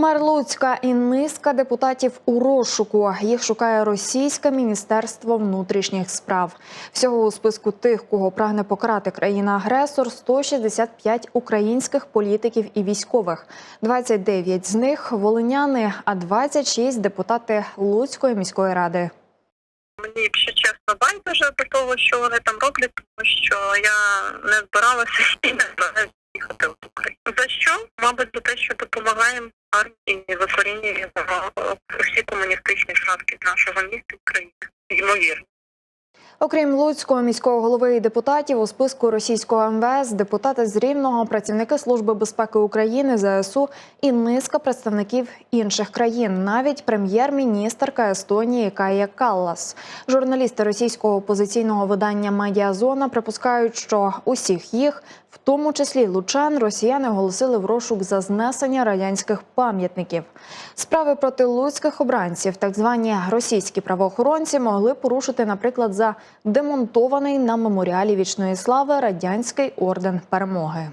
Мер Луцька і низка депутатів у розшуку. Їх шукає російське міністерство внутрішніх справ. Всього у списку тих, кого прагне покарати країна-агресор, 165 українських політиків і військових. 29 з них волиняни, а 26 – депутати Луцької міської ради. Мені, якщо чесно, байдуже до того, що вони там роблять, тому що я не збиралася і не збираюся їхати в Україну. За що? Мабуть, за те, що допомагаємо армії в е, всі комуністичні шапки нашого міста України. Ймовірно. Окрім Луцького міського голови і депутатів, у списку російського МВС депутати з Рівного, працівники Служби безпеки України, ЗСУ і низка представників інших країн, навіть прем'єр-міністерка Естонії Кая Каллас. Журналісти російського опозиційного видання Медіазона припускають, що усіх їх, в тому числі лучан, росіяни оголосили в розшук за знесення радянських пам'ятників. Справи проти луцьких обранців, так звані російські правоохоронці, могли порушити, наприклад, за демонтований на меморіалі вічної слави радянський орден перемоги.